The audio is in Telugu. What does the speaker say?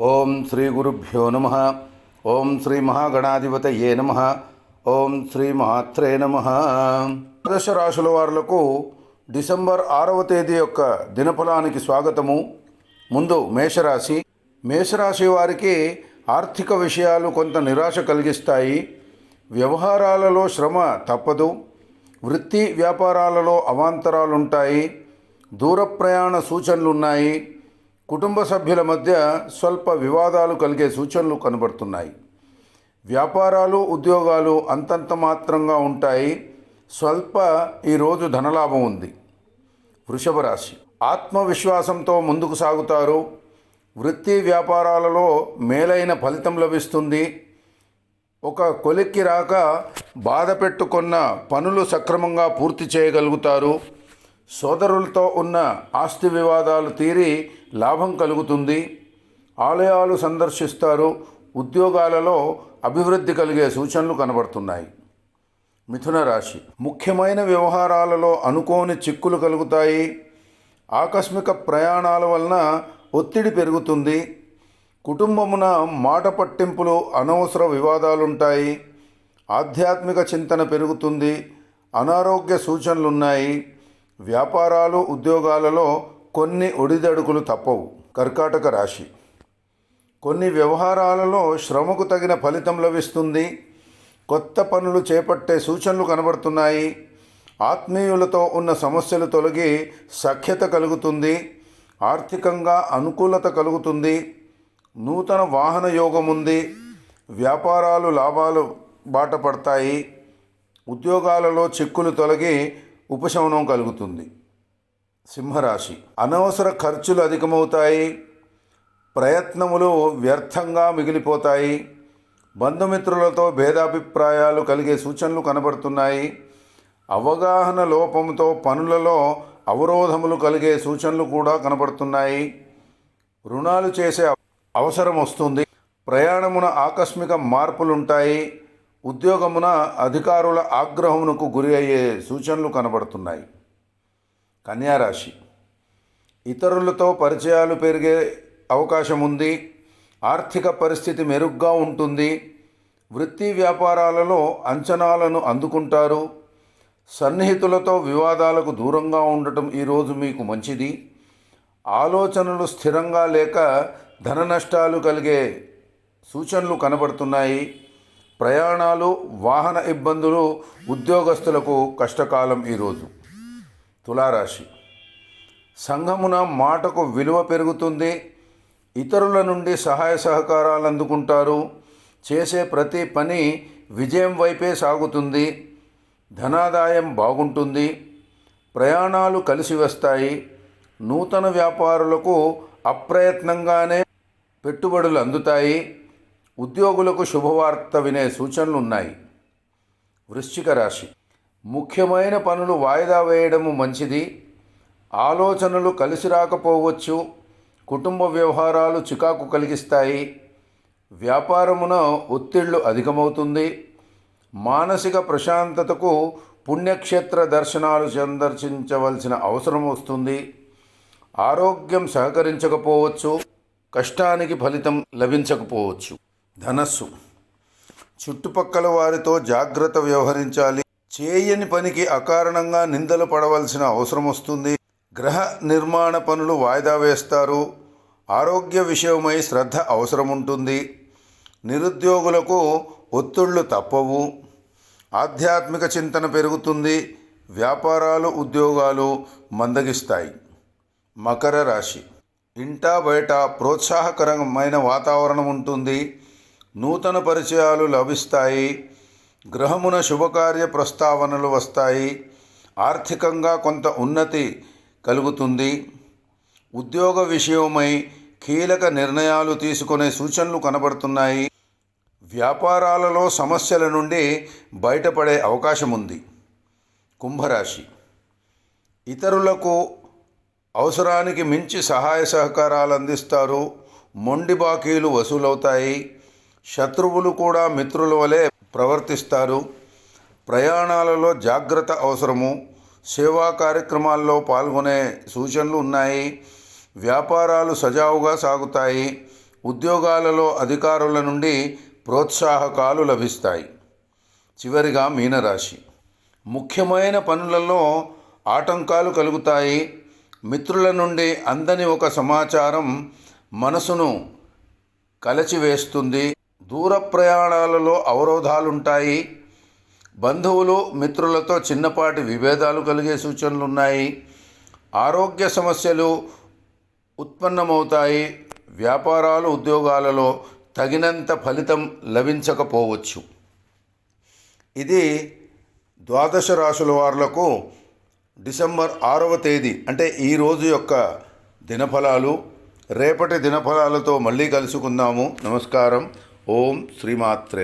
ఓం శ్రీ గురుభ్యో నమ. ఓం శ్రీ మహాగణాధిపతయే నమ. ఓం శ్రీ మహాత్రే నమ. దశ రాశుల వారులకు డిసెంబర్ ఆరవ తేదీ యొక్క దినఫలానికి స్వాగతము. ముందు మేషరాశి. మేషరాశి వారికి ఆర్థిక విషయాలు కొంత నిరాశ కలిగిస్తాయి. వ్యవహారాలలో శ్రమ తప్పదు. వృత్తి వ్యాపారాలలో అవాంతరాలుంటాయి. దూర ప్రయాణ సూచనలు ఉన్నాయి కుటుంబ సభ్యుల మధ్య స్వల్ప వివాదాలు కలిగే సూచనలు కనబడుతున్నాయి. వ్యాపారాలు ఉద్యోగాలు అంతంత మాత్రంగా ఉంటాయి. స్వల్ప ఈరోజు ధనలాభం ఉంది. వృషభ రాశి. ఆత్మవిశ్వాసంతో ముందుకు సాగుతారు. వృత్తి వ్యాపారాలలో మేలైన ఫలితం లభిస్తుంది. ఒక కొలిక్కి రాక బాధ పెట్టుకున్న పనులు సక్రమంగా పూర్తి చేయగలుగుతారు. సోదరులతో ఉన్న ఆస్తి వివాదాలు తీరి లాభం కలుగుతుంది. ఆలయాలు సందర్శిస్తారు. ఉద్యోగాలలో అభివృద్ధి కలిగే సూచనలు కనబడుతున్నాయి. మిథున రాశి. ముఖ్యమైన వ్యవహారాలలో అనుకోని చిక్కులు కలుగుతాయి. ఆకస్మిక ప్రయాణాల వలన ఒత్తిడి పెరుగుతుంది. కుటుంబమున మాట పట్టింపులు అనవసర వివాదాలుంటాయి. ఆధ్యాత్మిక చింతన పెరుగుతుంది. అనారోగ్య సూచనలున్నాయి. వ్యాపారాలు ఉద్యోగాలలో కొన్ని ఒడిదడుకులు తప్పవు. కర్కాటక రాశి. కొన్ని వ్యవహారాలలో శ్రమకు తగిన ఫలితం లభిస్తుంది. కొత్త పనులు చేపట్టే సూచనలు కనబడుతున్నాయి. ఆత్మీయులతో ఉన్న సమస్యలు తొలగి సఖ్యత కలుగుతుంది. ఆర్థికంగా అనుకూలత కలుగుతుంది. నూతన వాహన యోగం ఉంది. వ్యాపారాలు లాభాలు బాట పడతాయి. ఉద్యోగాలలో చిక్కులు తొలగి ఉపశమనం కలుగుతుంది. సింహరాశి. అనవసర ఖర్చులు అధికమవుతాయి ప్రయత్నములు వ్యర్థంగా మిగిలిపోతాయి బంధుమిత్రులతో భేదాభిప్రాయాలు కలిగే సూచనలు కనబడుతున్నాయి అవగాహన లోపంతో పనులలో అవరోధములు కలిగే సూచనలు కూడా కనబడుతున్నాయి. రుణాలు చేసే అవసరం వస్తుంది ప్రయాణమున ఆకస్మిక మార్పులుంటాయి ఉద్యోగమున అధికారుల ఆగ్రహమునకు గురి అయ్యే సూచనలు కనబడుతున్నాయి. కన్యారాశి. ఇతరులతో పరిచయాలు పెరిగే అవకాశం ఉంది. ఆర్థిక పరిస్థితి మెరుగ్గా ఉంటుంది. వృత్తి వ్యాపారాలలో అంచనాలను అందుకుంటారు. సన్నిహితులతో వివాదాలకు దూరంగా ఉండటం ఈరోజు మీకు మంచిది. ఆలోచనలు స్థిరంగా లేక ధన నష్టాలు కలిగే సూచనలు కనబడుతున్నాయి. ప్రయాణాలు వాహన ఇబ్బందులు ఉద్యోగస్తులకు కష్టకాలం ఈరోజు తులారాశి. సంఘమున మాటకు విలువ పెరుగుతుంది ఇతరుల నుండి సహాయ సహకారాలు అందుకుంటారు చేసే ప్రతి పని విజయం వైపే సాగుతుంది ధనాదాయం బాగుంటుంది ప్రయాణాలు కలిసి వస్తాయి నూతన వ్యాపారులకు అప్రయత్నంగానే పెట్టుబడులు అందుతాయి ఉద్యోగులకు శుభవార్త వినే సూచనలు ఉన్నాయి వృశ్చిక రాశి. ముఖ్యమైన పనులు వాయిదా వేయడము మంచిది. ఆలోచనలు కలిసి రాకపోవచ్చు. కుటుంబ వ్యవహారాలు చికాకు కలిగిస్తాయి. వ్యాపారమున ఒత్తిళ్ళు అధికమవుతుంది. మానసిక ప్రశాంతతకు పుణ్యక్షేత్ర దర్శనాలు సందర్శించవలసిన అవసరం వస్తుంది. ఆరోగ్యం సహకరించకపోవచ్చు. కష్టానికి ఫలితం లభించకపోవచ్చు. ధనస్సు. చుట్టుపక్కల వారితో జాగ్రత్త వ్యవహరించాలి. చేయని పనికి అకారణంగా నిందలు పడవలసిన అవసరం వస్తుంది. గ్రహ నిర్మాణ పనులు వాయిదా వేస్తారు. ఆరోగ్య విషయమై శ్రద్ధ అవసరం ఉంటుంది నిరుద్యోగులకు ఒత్తిళ్ళు తప్పవు. ఆధ్యాత్మిక చింతన పెరుగుతుంది. వ్యాపారాలు ఉద్యోగాలు మందగిస్తాయి. మకర రాశి. ఇంటా బయట ప్రోత్సాహకరమైన వాతావరణం ఉంటుంది. నూతన పరిచయాలు లభిస్తాయి. గ్రహమున శుభకార్య ప్రస్తావనలు వస్తాయి. ఆర్థికంగా కొంత ఉన్నతి కలుగుతుంది. ఉద్యోగ విషయమై కీలక నిర్ణయాలు తీసుకునే సూచనలు కనబడుతున్నాయి. వ్యాపారాలలో సమస్యల నుండి బయటపడే అవకాశం ఉంది కుంభరాశి. ఇతరులకు అవసరానికి మించి సహాయ సహకారాలు అందిస్తారు. మొండి బాకీలు వసూలవుతాయి. శత్రువులు కూడా మిత్రుల వలె ప్రవర్తిస్తారు. ప్రయాణాలలో జాగ్రత్త అవసరము. సేవా కార్యక్రమాల్లో పాల్గొనే సూచనలు ఉన్నాయి. వ్యాపారాలు సజావుగా సాగుతాయి. ఉద్యోగాలలో అధికారుల నుండి ప్రోత్సాహకాలు లభిస్తాయి. చివరిగా మీనరాశి. ముఖ్యమైన పనులలో ఆటంకాలు కలుగుతాయి. మిత్రుల నుండి అందని ఒక సమాచారం మనసును కలచివేస్తుంది. దూర ప్రయాణాలలో అవరోధాలుంటాయి. బంధువులు మిత్రులతో చిన్నపాటి విభేదాలు కలిగే సూచనలు ఉన్నాయి ఆరోగ్య సమస్యలు ఉత్పన్నమవుతాయి. వ్యాపారాలు ఉద్యోగాలలో తగినంత ఫలితం లభించకపోవచ్చు. ఇది ద్వాదశ రాశుల వారులకు డిసెంబర్ ఆరవ తేదీ అంటే ఈ రోజు యొక్క దినఫలాలు. రేపటి దినఫలాలతో మళ్ళీ కలుసుకుందాము. నమస్కారం. ఓం శ్రీమాత్రే